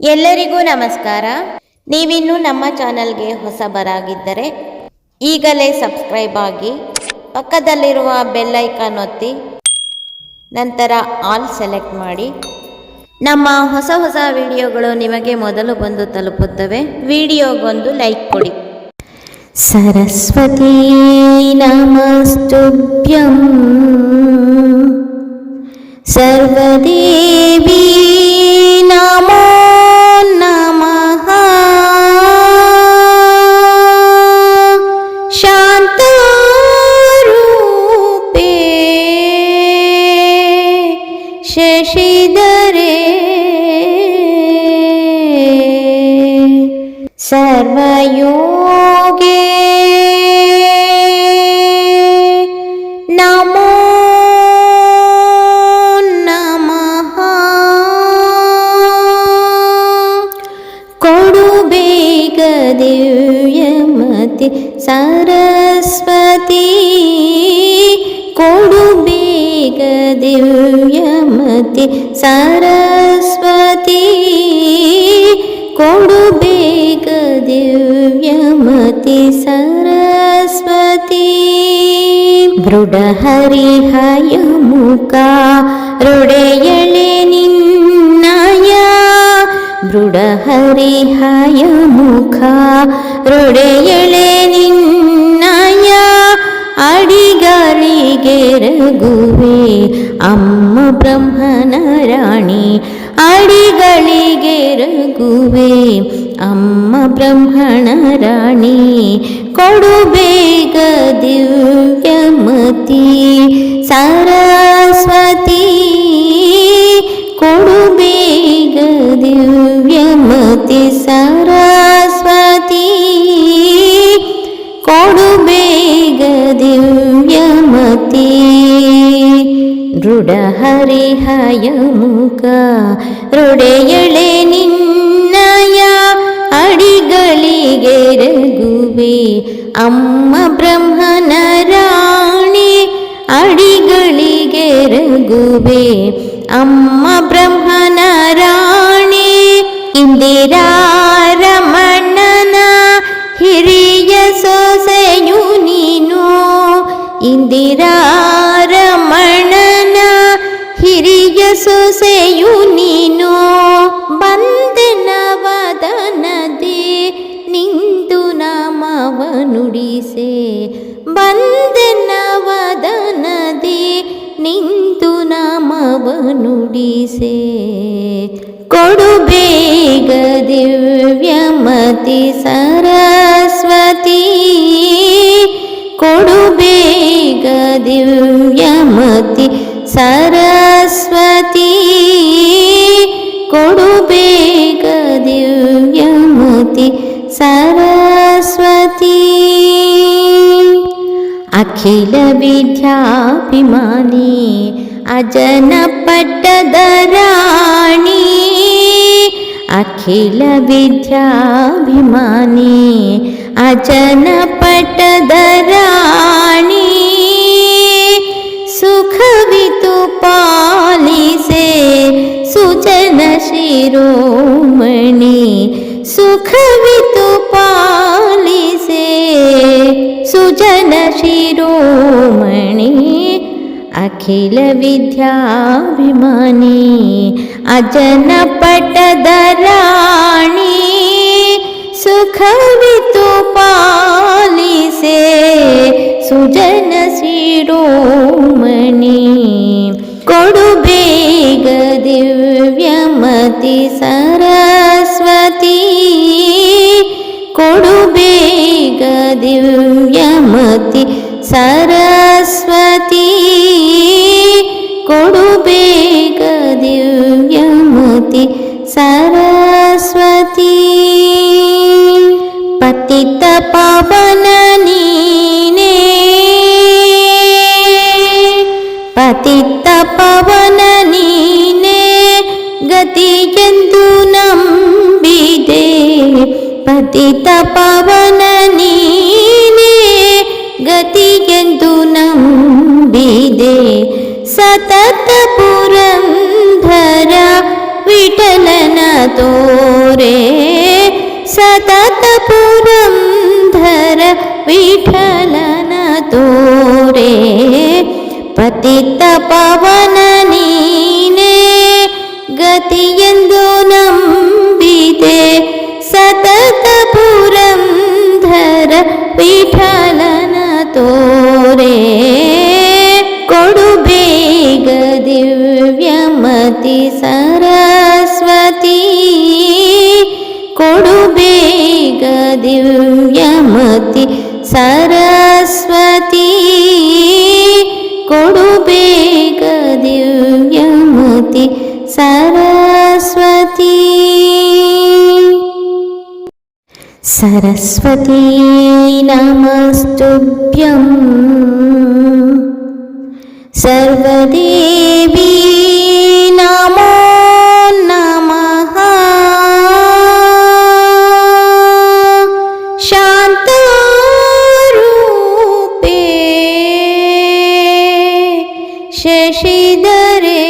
ಎಲ್ಲರಿಗೂ ನಮಸ್ಕಾರ. ನೀವಿನ್ನು ನಮ್ಮ ಚಾನಲ್ಗೆ ಹೊಸಬರಾಗಿದ್ದರೆ ಈಗಲೇ ಸಬ್ಸ್ಕ್ರೈಬ್ ಆಗಿ ಪಕ್ಕದಲ್ಲಿರುವ ಬೆಲ್ಲೈಕಾನ್ ಒತ್ತಿ ನಂತರ ಆಲ್ ಸೆಲೆಕ್ಟ್ ಮಾಡಿ. ನಮ್ಮ ಹೊಸ ಹೊಸ ವಿಡಿಯೋಗಳು ನಿಮಗೆ ಮೊದಲು ಬಂದು ತಲುಪುತ್ತವೆ. ವಿಡಿಯೋಗೊಂದು ಲೈಕ್ ಕೊಡಿ. ಸರಸ್ವತಿ ನಮಸ್ತುಭ್ಯಂ. ಸರ್ವದೇವಿ ಸರ್ವಯೋಗೇ ನಮೋ ನಮಃ. ಕೊಡು ಬೇಗ ದಿವ್ಯಮತಿ ಸರಸ್ವತಿ. ಕೊಡು ದಿವ್ಯಮತಿ ಸರಸ್ವತಿ ಮೃಡಹರಿಹಯ ಮುಖ ರುಡೆಯಳೆ ನಿನ್ನಯ ಮೃಡಹರಿಹಯ ಮುಖ ರುಡೆಯಳೆ ನಿನ್ನಯ ಅಡಿಗಳಿಗೆ ರಘುವೆ ಅಮ್ಮ ಬ್ರಹ್ಮನ ರಾಣಿ ಅಡಿಗಳಿಗೆ ರಘುವೆ അമ്മ ബ്രഹ്മണരാണി കൊടുബേഗ ദിവ്യമതി സരസ്വതി കൊടുബേഗ ദിവ്യമതി സരസ്വതി കൊടുബേഗ ദിവ്യമതി. ദൃഢഹരിഹയ മുഖ ഹൃദയളേ നീ ಅಡಿಗಳಿಗೆ ರಘುವೆ ಅಮ್ಮ ಬ್ರಹ್ಮನ ರಾಣಿ ಅಡಿಗಳಿಗೆ ರಘುವೆ ಅಮ್ಮ ಬ್ರಹ್ಮನ ರಾಣಿ ಇಂದಿರಾ ನುಡಿಸೆ ಕೊಡು ಬೇಗ ದಿವ್ಯಮತಿ ಸರಸ್ವತಿ. ಕೊಡು ಬೇಗ ದಿವ್ಯಮತಿ ಸರಸ್ವತಿ. ಕೊಡು ಬೇಗ ದಿವ್ಯಮತಿ ಸರಸ್ವತಿ. ಅಖಿಲ अजनपट्टदराणि अखिलविद्याभिमानी अजनपट्टदरा अखिलविद्याभिमानी अजनपटदराणि सुखवितुपालि से सुजनशिरोमणि कोडुबेग दिव्यमति सरस्वती कोडुबेग दिव्यमति सरस्वती ಕೊಡು ಬೇಗ ದಿವ್ಯಮತಿ ಸರಸ್ವತಿ ಕೊಡು ಬೇಗ ದಿವ್ಯಮತಿ ಸರಸ್ವತಿ ಪತಿತ ಪವನ ನೀನೇ ಪತಿತ ವಿಠಲನ ತೋರೆ ಪತಿತ ಪವನ ನೀನೇ ಗತಿಯೆಂದು ನಂಬಿದೆ ಸತತ ಪುರಂಧರ ವಿಠಲನ ತೋರೆ ಕೊಡು ಬೇಗ ದಿವ್ಯಮತಿ ಸರಸ್ವತಿ ಕೊಡು ಬೇಗ ದಿವ್ಯಮತಿ सरस्वती कोडुबेग दिव्यमति सरस्वती सरस्वती नमस्तुभ्यम् सर्वदेवी शिधरे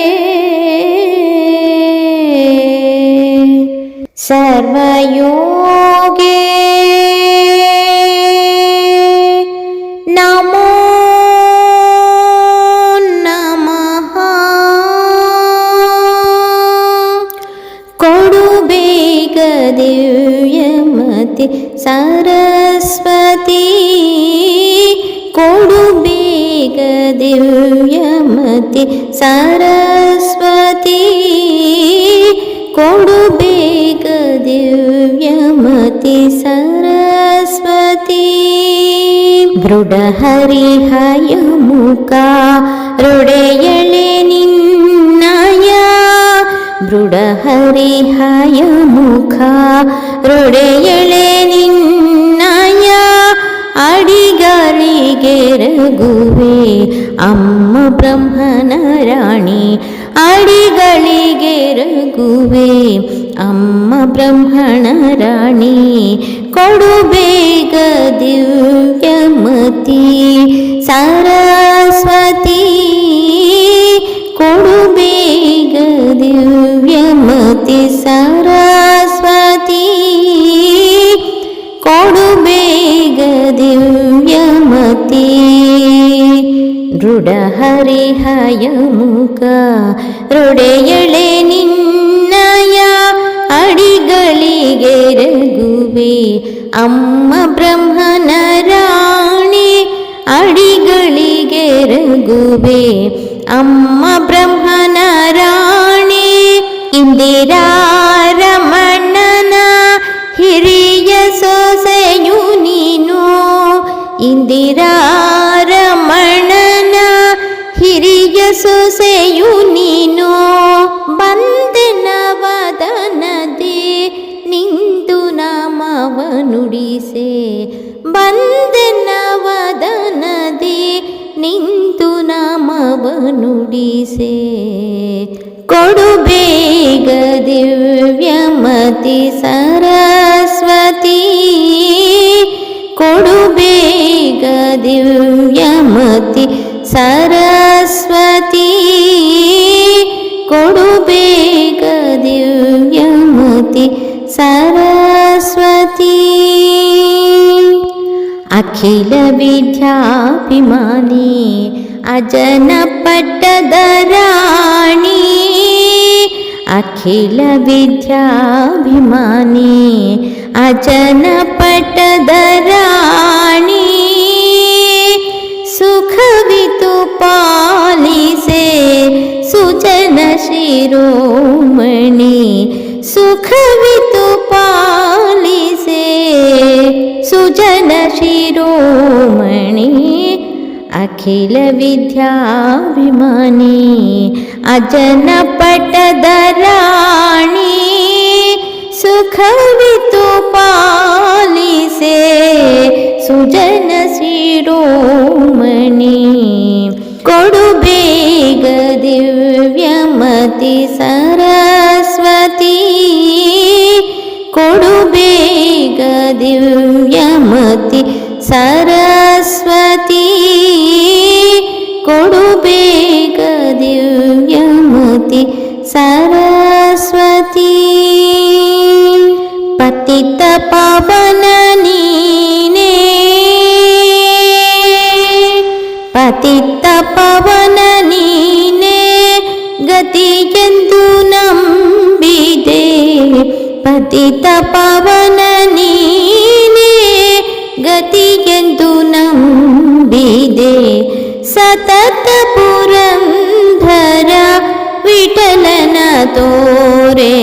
सर्वयोगे नमो नमः। कोडुबेगदिव्यमति सरस्वती। कोडुबे ಸರಸ್ವತಿ ಕೊಡು ಬೇಗ ದಿವ್ಯಮತಿ ಸರಸ್ವತಿ ಕೊಡು ಬೇಗ ದಿವ್ಯಮತಿ ಸರಸ್ವತಿ ಮೃಡಹರಿಹಯ ಮುಖ ರುಡೆಯಳೆ ನಿನ್ನಯ ಮೃಡಹರಿಹಯ ಮುಖ ರುಡೆಯಳೆ ಅಡಿಗರಿಗೆ ರಘುವೆ ಅಮ್ಮ ಬ್ರಹ್ಮನ ರಾಣಿ ಅಡಿಗಳಿಗೆ ರಘುವೆ ಅಮ್ಮ ಬ್ರಹ್ಮಣ ರಾಣಿ ಕೊಡು ಬೇಗ ದಿವ್ಯಮತಿ ಸರಸ್ವತಿ ಕೊಡು ಬೇಗ ದಿವ್ಯಮತಿ ಸರಸ್ವತಿ ದೃಢ ಹರಿಹಯ ಮುಖ. ರುಡೆಯಳೆ ನಿನ್ನಯ ಅಡಿಗಳಿಗೆ ರಘುವೆ. ಅಮ್ಮ ಬ್ರಹ್ಮನ ರಾಣಿ ಅಡಿಗಳಿಗೆ ರಘುವೆ. ಅಮ್ಮ ಬ್ರಹ್ಮನ ನುಡಿಸೆ. ಬಂದನವದನದೆ ನಿಂತು ನಾಮವ ನುಡಿಸೆ ಕೊಡು ಬೇಗ ದಿವ್ಯಮತಿ ಸರಸ್ವತಿ. ಕೊಡು ಬೇಗ ದಿವ್ಯಮತಿ ಸರಸ್ವತಿ. अखिलविद्याभिमानी अजनपट्टदराणि अखिलविद्याभिमानी अजनपट्टदराणि सुखवितु पालि से सुख अखिलविद्याभिमानी अजनपटदराणि सुखवितुपालि से सुजनशिरोमणि कोडुबेग दिव्यमति सरस्वती कोडुबेग दिव्यमति सरस्वती ಸರಸ್ವತಿ ಕೊಡು ಬೇಗ ದಿವ್ಯಮತಿ ಸರಸ್ವತಿ. ಪತಿತ ಪವನ ನೀನೆ. ಪತಿತ ಪವನ ನೀನೇ. ಗತಿಯೆಂದು ನಂಬಿದೆ. ಪತಿತ ಪವನ ನೀನೇ तोरे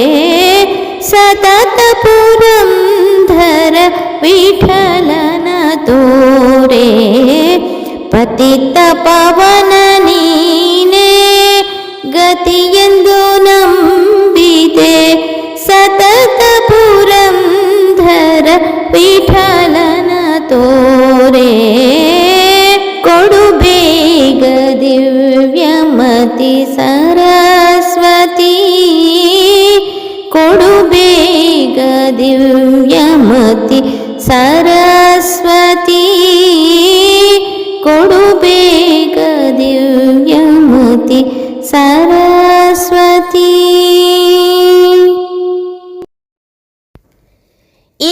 सतत पुरन्धर विठलन तोरे पतित पवन नीने गतियन्दो नम्बिते सतत पुरन्धर विठलन तोरे कोडुबेग दिव्यमति स ದಿವ್ಯಮತಿ ಸರಸ್ವತಿ ಕೊಡು ಬೇಗ ದಿವ್ಯಮತಿ ಸರಸ್ವತಿ. ಈ